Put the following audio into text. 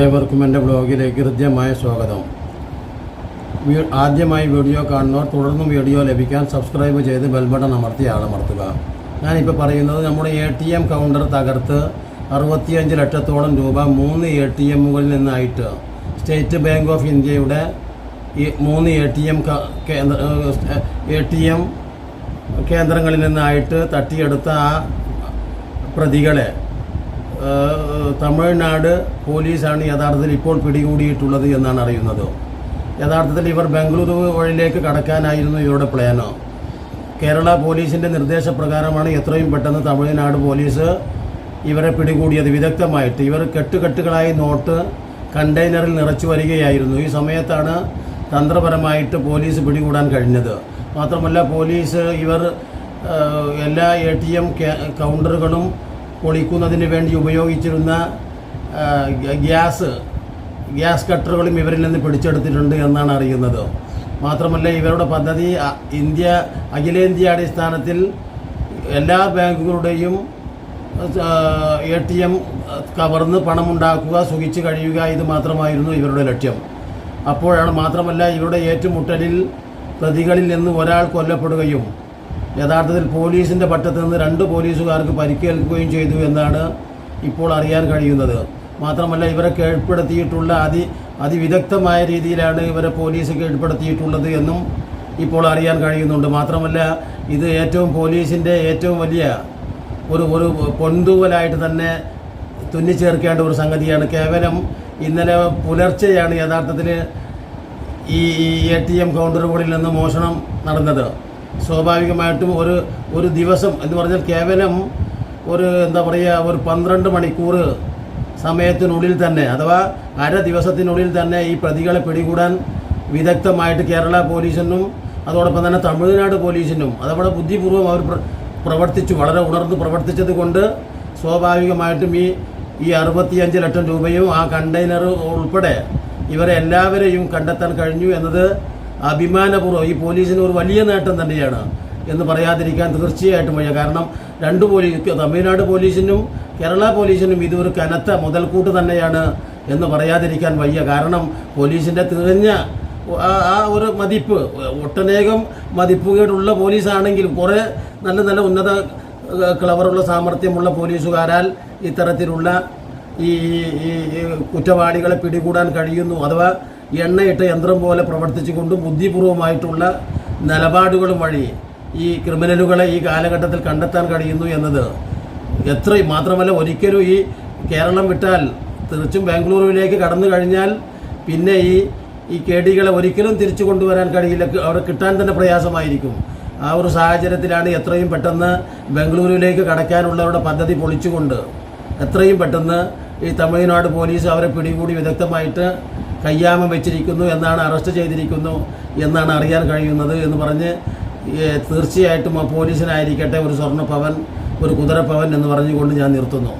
ഏവർക്കും എന്റെ ബ്ലോഗിലേക്ക് ഹൃദ്യമായ സ്വാഗതം. ആദ്യമായി വീഡിയോ കാണുന്നവർ തുടർന്നും വീഡിയോ ലഭിക്കാൻ സബ്സ്ക്രൈബ് ചെയ്ത് ബെൽബട്ടൺ അമർത്തി ആളമർത്തുക. ഞാനിപ്പോൾ പറയുന്നത് നമ്മുടെ എ ടി എം കൗണ്ടർ തകർത്ത് അറുപത്തിയഞ്ച് ലക്ഷത്തോളം രൂപ മൂന്ന് എ ടി എമ്മുകളിൽ നിന്നായിട്ട് സ്റ്റേറ്റ് ബാങ്ക് ഓഫ് ഇന്ത്യയുടെ ഈ മൂന്ന് എ ടി എം കേന്ദ്ര എ ടി എം കേന്ദ്രങ്ങളിൽ നിന്നായിട്ട് തട്ടിയെടുത്ത ആ പ്രതികളെ തമിഴ്നാട് പോലീസാണ് യഥാർത്ഥത്തിൽ ഇപ്പോൾ പിടികൂടിയിട്ടുള്ളത് എന്നാണ് അറിയുന്നത്. യഥാർത്ഥത്തിൽ ഇവർ ബംഗളൂരു വഴിയിലേക്ക് കടക്കാനായിരുന്നു ഇവരുടെ പ്ലാനോ കേരള പോലീസിന്റെ നിർദ്ദേശപ്രകാരമാണ് എത്രയും പെട്ടെന്ന് തമിഴ്നാട് പോലീസ് ഇവരെ പിടികൂടിയത്. വിദഗ്ധമായിട്ട് ഇവർ കെട്ടുകെട്ടുകളായി നോട്ട് കണ്ടെയ്നറിൽ നിറച്ചു വരികയായിരുന്നു. ഈ സമയത്താണ് തന്ത്രപരമായിട്ട് പോലീസ് പിടികൂടാൻ കഴിഞ്ഞത്. മാത്രമല്ല പോലീസ് ഇവർ എല്ലാ എ കൗണ്ടറുകളും പൊളിക്കുന്നതിന് വേണ്ടി ഉപയോഗിച്ചിരുന്ന ഗ്യാസ് ഗ്യാസ് കട്ടറുകളും ഇവരിൽ നിന്ന് പിടിച്ചെടുത്തിട്ടുണ്ട് എന്നാണ് അറിയുന്നത്. മാത്രമല്ല ഇവരുടെ പദ്ധതി ഇന്ത്യ അഖിലേന്ത്യാ അടിസ്ഥാനത്തിൽ എല്ലാ ബാങ്കുകളുടെയും എ ടി എം കവർന്ന് പണമുണ്ടാക്കുക സുഖിച്ച് കഴിയുക ഇത് മാത്രമായിരുന്നു ഇവരുടെ ലക്ഷ്യം. അപ്പോഴാണ് മാത്രമല്ല ഇവരുടെ ഏറ്റുമുട്ടലിൽ പ്രതികളിൽ നിന്ന് ഒരാൾ കൊല്ലപ്പെടുകയും യഥാർത്ഥത്തിൽ പോലീസിന്റെ പട്ടത്ത് നിന്ന് രണ്ട് പോലീസുകാർക്ക് പരിക്കേൽക്കുകയും ചെയ്തു എന്നാണ് ഇപ്പോൾ അറിയാൻ കഴിയുന്നത്. മാത്രമല്ല ഇവരെ കീഴ്പ്പെടുത്തിയിട്ടുള്ള അതി അതിവിദഗ്ധമായ രീതിയിലാണ് ഇവരെ പോലീസ് കീഴ്പ്പെടുത്തിയിട്ടുള്ളത് എന്നും ഇപ്പോൾ അറിയാൻ കഴിയുന്നുണ്ട്. മാത്രമല്ല ഇത് ഏറ്റവും പോലീസിന്റെ ഏറ്റവും വലിയ ഒരു ഒരു പൊന്തൂവലായിട്ട് തന്നെ തുന്നിച്ചേർക്കേണ്ട ഒരു സംഗതിയാണ്. കേവലം ഇന്നലെ പുലർച്ചെയാണ് യഥാർത്ഥത്തിൽ ഈ എ ടി എം കൗണ്ടറുകളിൽ നിന്ന് മോഷണം നടന്നത്. സ്വാഭാവികമായിട്ടും ഒരു ഒരു ദിവസം എന്ന് പറഞ്ഞാൽ കേവലം ഒരു എന്താ പറയുക ഒരു പന്ത്രണ്ട് മണിക്കൂർ സമയത്തിനുള്ളിൽ തന്നെ അഥവാ അര ദിവസത്തിനുള്ളിൽ തന്നെ ഈ പ്രതികളെ പിടികൂടാൻ വിദഗ്ധമായിട്ട് കേരള പോലീസിനും അതോടൊപ്പം തന്നെ തമിഴ്നാട് പോലീസിനും അതവിടെ ബുദ്ധിപൂർവം അവർ പ്ര- പ്രവർത്തിച്ചു വളരെ ഉണർന്ന് പ്രവർത്തിച്ചത് കൊണ്ട് സ്വാഭാവികമായിട്ടും ഈ ഈ അറുപത്തിയഞ്ച് ലക്ഷം രൂപയും ആ കണ്ടെയ്നർ ഉൾപ്പെടെ ഇവരെ എല്ലാവരെയും കണ്ടെത്താൻ കഴിഞ്ഞു എന്നത് അഭിമാനപൂർവം ഈ പോലീസിന് ഒരു വലിയ നേട്ടം തന്നെയാണ് എന്ന് പറയാതിരിക്കാൻ തീർച്ചയായിട്ടും വയ്യ. കാരണം രണ്ട് പോലീസ് തമിഴ്നാട് പോലീസിനും കേരള പോലീസിനും ഇതൊരു കനത്ത മുതൽക്കൂട്ട് തന്നെയാണ് എന്ന് പറയാതിരിക്കാൻ വയ്യ. കാരണം പോലീസിന്റെ തികഞ്ഞ ആ- ഒരു മതിപ്പ് ഒട്ടനേകം മതിപ്പുകേടുള്ള പോലീസാണെങ്കിലും കുറേ നല്ല നല്ല ഉന്നത ക്ലവറുള്ള സാമർഥ്യമുള്ള പോലീസുകാരാൽ ഇത്തരത്തിലുള്ള ഈ കുറ്റവാളികളെ പിടികൂടാൻ കഴിയുന്നു. അഥവാ എണ്ണയിട്ട യന്ത്രം പോലെ പ്രവർത്തിച്ചുകൊണ്ട് ബുദ്ധിപൂർവമായിട്ടുള്ള നിലപാടുകളും വഴി ഈ ക്രിമിനലുകളെ ഈ കാലഘട്ടത്തിൽ കണ്ടെത്താൻ കഴിയുന്നു എന്നത് എത്രയും മാത്രമല്ല ഒരിക്കലും ഈ കേരളം വിട്ടാൽ തീർച്ചും ബാംഗ്ലൂരുവിലേക്ക് കടന്നു കഴിഞ്ഞാൽ പിന്നെ ഈ ഈ കേടികളെ ഒരിക്കലും തിരിച്ചു കൊണ്ടുവരാൻ കഴിയില്ല. അവിടെ കിട്ടാൻ തന്നെ പ്രയാസമായിരിക്കും. ആ ഒരു സാഹചര്യത്തിലാണ് എത്രയും പെട്ടെന്ന് ബംഗളൂരുവിലേക്ക് കടക്കാനുള്ളവരുടെ പദ്ധതി പൊളിച്ചുകൊണ്ട് എത്രയും പെട്ടെന്ന് ഈ തമിഴ്നാട് പോലീസ് അവരെ പിടികൂടി വിദഗ്ധമായിട്ട് കയ്യാമം വെച്ചിരിക്കുന്നു എന്നാണ് അറസ്റ്റ് ചെയ്തിരിക്കുന്നു എന്നാണ് അറിയാൻ കഴിയുന്നത് എന്ന് പറഞ്ഞ് തീർച്ചയായിട്ടും ആ പോലീസിനായിരിക്കട്ടെ ഒരു സ്വർണ പവൻ ഒരു കുതിരപ്പവൻ എന്ന് പറഞ്ഞുകൊണ്ട് ഞാൻ നിർത്തുന്നു.